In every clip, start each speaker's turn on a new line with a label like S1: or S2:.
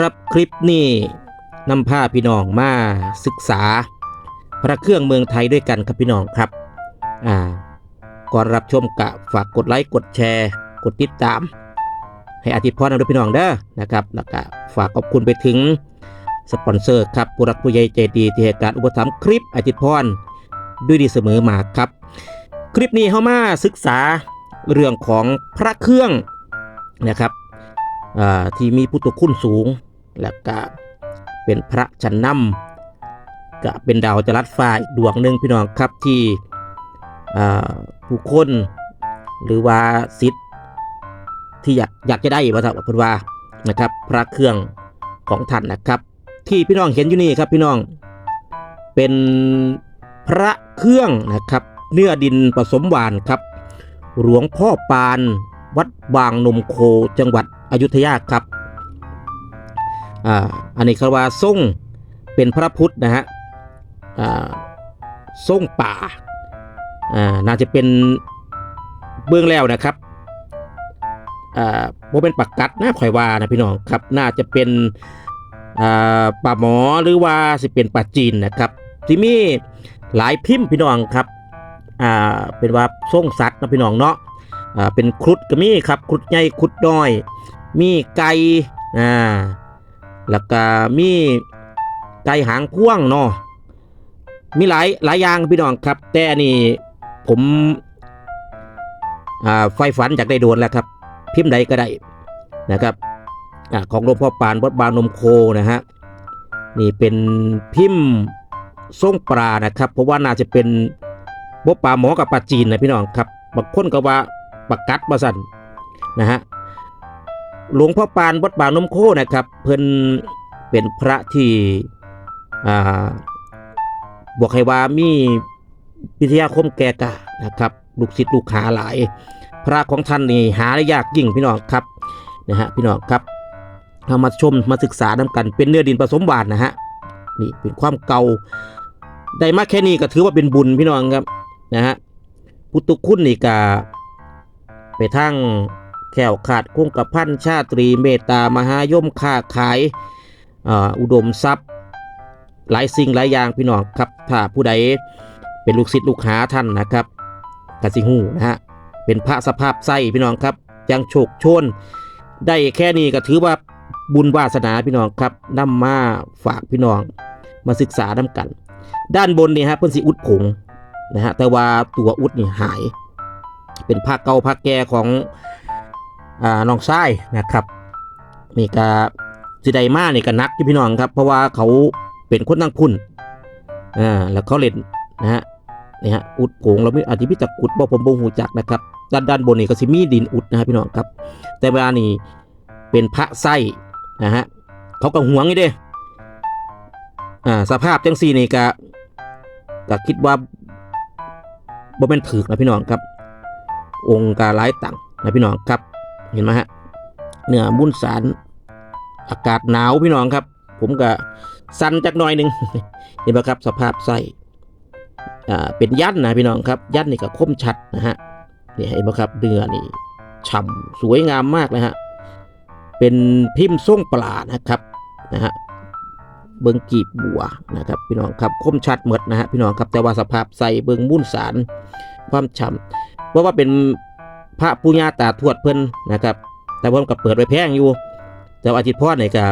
S1: ครับคลิปนี้นำพาพี่น้องมาศึกษา พระเครื่องเมืองไทยด้วยกันครับพี่น้องครับอ่าก่อนรับชมกะฝากกดไลค์กดแชร์ กดติดตาม ให้อาทิตย์พรนะด้วยพี่น้องเด้อนะครับแล้วก็ฝากขอบคุณไปถึงสปอนเซอร์ครับผู้รักผู้ใหญ่ใจดีที่ให้การอุปถัมภ์คลิปอาทิตย์พรด้วยดีเสมอมาครับ คลิปนี้เข้ามาศึกษาเรื่องของพระเครื่องนะครับที่มีพุทธคุณสูง แล้วก็เป็นพระชันนำก็เป็นดาวจรัสฟ้าอีกดวงหนึ่งพี่น้องครับที่ผู้คนหรือว่าสิทธิ์ที่อยากอยากจะได้ว่าสักว่าเพิ่นว่านะครับ พระเครื่องของท่านนะครับ ที่พี่น้องเห็นอยู่นี่ครับพี่น้องเป็นพระเครื่องนะครับ เนื้อดินผสมหวานครับ หลวงพ่อปานวัดบางนมโคจังหวัดอยุธยาครับ อ่าอันนี้คือว่าทรงเป็นพระพุทธนะฮะอ่าทรงป่าอ่าน่าจะเป็นเบื้องแล้วนะครับอ่าว่าเป็นปักกัดนะข่อยว่านะพี่น้องครับน่าจะเป็นอ่าป่าหมอหรือว่าสิเป็นป่าจีนนะครับที่มีหลายพิมพ์พี่น้องครับอ่าเป็นว่าส่งสัตว์นะพี่น้องเนาะอ่าเป็นครุฑก็มีครับครุฑใหญ่ครุฑน้อย มีไก่อ่า แล้วก็มีไก่หางพ่วงเนาะมีหลายหลายอย่างพี่น้องครับ แต่อันนี่ผมอ่าไฟฝันจากได้โดนแล้วครับ พิมพ์ใดก็ได้นะครับอของหลวงพ่อปานวัดบางนมโคนะฮะนี่เป็นพิมพ์ส่งปลานะครับ เพราะว่าน่าจะเป็นบ่ปลาหมอกับปลาจีนนะพี่น้องครับบางคนก็ว่าปลากัดมาสั่นนะฮะ หลวงพ่อปานวัดบานมโคนะครับ เพิ่นเป็นพระที่บอกให้ว่ามีวิทยาคมแก่กล้านะครับ ลูกศิษย์ลูกหาหลาย พระของท่านนี่หาได้ยากยิ่งพี่น้องครับนะฮะพี่น้องครับเอามาชมมาศึกษานำกันเป็นเนื้อดินผสมหวานนะฮะนี่เป็นความเก่าได้มาแค่นี้ก็ถือว่าเป็นบุญพี่น้องครับนะฮะพุทธคุณนี่กาไปทั้ง แขวขาดคงกับพันชาตรีเมตตามหายมค้าขายอ,อุดมทรัพย์ หลายสิ่งหลายอย่างพี่น้องครับถ้าผู้ใดเป็นลูกศิษย์ลูกหาท่านนะครับกสิหูนะฮะเป็นพระสภาพไส้พี่น้องครับยังโชคชนได้แค่นี้ก็ถือว่าบุญวาสนาพี่น้องครับนำมาฝากพี่น้องมาศึกษานำกัน ด้านบนนี่ฮะเพิ่นสิอุดผงนะฮะแต่ว่าตัวอุดนี่หาย เป็นภาคเก่าภาคแก่ของ อ่าน้องชายนะครับนี่ก็สิไดมาเนี่ก็นักที่พี่น้องครับ เพราะว่าเขาเป็นคนตั้งพุ่นอ่าแล้วเขาเล่นนะฮะนี่ฮะอุดผงเราไม่อาจจะพิจักอุดบ่ผมบ่หูจักนะครับ ด้านด้านบนนี่ก็สิมีดินอุดนะฮะพี่น้องครับ แต่เวลานี่เป็นพระไส้นะฮะเขาก็หวงนี่เด้อ่าสภาพจังซี่นี่ก็ก็คิดว่าบ่เป็นถือนะพี่น้องครับ องค์การหลายตังนะพี่น้องครับ เห็นไหมฮะเนื้อบุญสารอากาศหนาวพี่น้องครับ ผมก็สั่นจักหน่อยหนึ่งเห็นไหมครับ สภาพไส้อ่าเป็นยันนะพี่น้องครับ ยันนี่ก็คมชัดนะฮะนี่เห็นไหมครับเนื้อนี่ฉ่ำสวยงามมากนะฮะเป็นพิมพ์ทรงปลานะครับนะฮะเบิงกีบบัวนะครับพี่น้องครับคมชัดหมดนะฮะพี่น้องครับแต่ว่าสภาพใส่เบิงมุ่นสารความฉ่ำเพราะว่าเป็น พระปุญญาตาทวดเพิ่นนะครับ แต่ผมกับเปิดไว้แพงอยู่ แต่ว่าอาทิตย์พ่อเนี่ยก็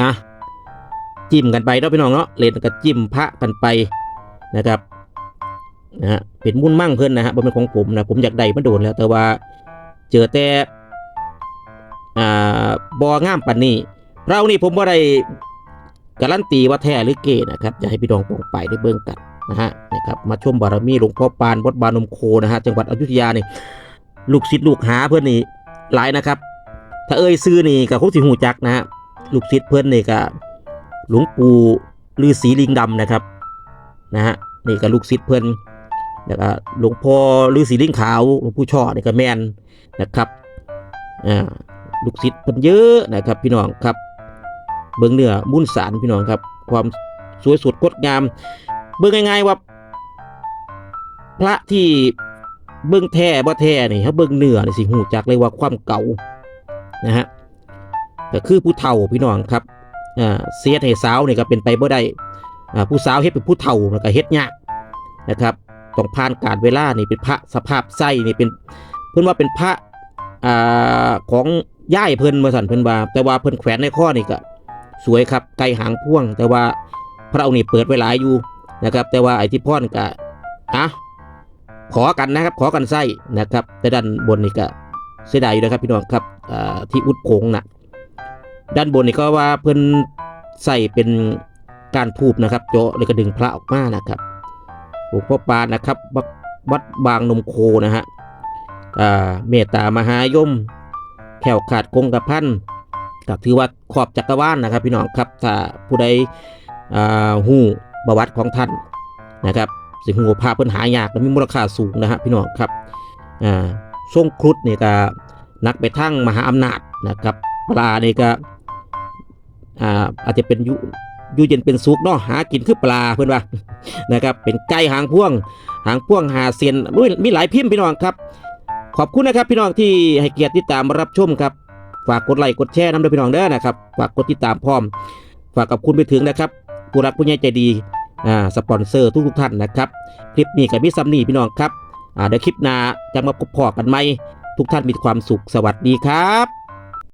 S1: นะจิ้มกันไปเนาะพี่น้องเนาะเล่นกับจิ้มพระกันไปนะครับนะฮะเป็นมุ่นมั่งเพิ่นนะฮะบ่เป็นของผมนะผมอยากได้มาโดนแล้ว แต่ว่าเจอแต่อ่าบองามปันนี้เรานี่ผมว่าได้การันตีว่าแท้หรือเกนะครับอยากให้พี่น้องปองไปได้เบิ่งกันนะฮะนะครับมาชมบารมีหลวงพ่อปานวัดบานมโคนะฮะจังหวัดอยุธยานี่ ลูกศิษย์ลูกหาเพื่อนนี่หลายนะครับ ถ้าเอ่ยซื้อนี่ก็คงสิหูจักนะฮะลูกศิษย์เพื่อนนี่ก็หลวงปู่ฤาษีลิงดำนะครับนะฮะนี่ก็ลูกศิษย์เพื่อนแล้วก็หลวงพ่อฤาษีลิงขาวหลวงปู่ช่อนี่ก็แมนนะครับอ่าลูกศิษย์เพิ่นเยอะนะครับ พี่น้องครับ เบิ้องเนื้อมุ่นสารพี่น้องครับ ความสวยสดงดงาม เบิ้งง่ายๆว่า พระที่ เบิ้งแท้บ่แท้นี่เขาเบิ้งเนื้อนี่สิหูจักเลยว่าความเก่านะฮะก็คือผู้เฒ่าพี่น้องครับอ่าเสียให้สาวนี่ก็เป็นไปบ่ได้อ่าผู้สาวเฮ็ดเป็นผู้เฒ่ามันก็เฮ็ดยากนะครับต้องผ่านการเวลานี่เป็นพระสภาพไส้นี่เป็นเพิ่นว่าเป็นพระอ่าของย่ายเพิ่นมาสั่นเพิ่นว่าแต่ว่าเพิ่นแขวนในข้อนี่ก็สวยครับไก่หางพ่วง แต่ว่าพระองค์นี่เปิดไว้หลายอยู่นะครับ แต่ว่าไอ้ที่พ่อนก็อะ ขอกันนะครับ ขอกันไส้นะครับแต่ด้านบนนี่ก็เสียดายอยู่นะครับพี่น้องครับที่อุดโคงน่ะด้านบนนี่ก็ว่าเพิ่นใส่เป็นการทูบนะครับเจเลยก็ดึงพระออกมานะครับหลวงพ่อปานนะครับวัดบางนมโคนะฮะเมตตามหายมแขวขาดคงกระพันก็ถือว่าขอบจักรวาลนะครับ พี่น้องครับถ้าผู้ใดหูประวัติของท่านนะครับ สิงหูพาเพิ่นหายากและมีมูลค่าสูงนะฮะพี่น้องครับอ่าทรงครุฑนี่ก็นักไปทั้งมหาอำนาจนะครับปลาเนี่ก็อ่าอาจจะเป็นยูอยูเย็นเป็นสุกเนาะหากินคือปลาเพื่อนว่านะครับเป็นไก่หางพ่วง หางพ่วงหาเซียนมีหลายพิมพ์พี่น้องครับ ขอบคุณนะครับพี่น้องที่ให้เกียรติติดตามรับชมครับฝากกดไลค์กดแชร์น้ำด้วยพี่น้องเด้อนะครับฝากกดติดตามพร้อม ฝากกับคุณไปถึงนะครับผู้รักผู้ใหญ่ใจดี อ่าสปอนเซอร์ทุกทุกท่านนะครับ คลิปนี้กับมิซัมนี่พี่น้องครับอ่าเดี๋ยวคลิปหน้าจะมาพบพอกันไหมทุกท่านมีความสุขสวัสดีครับ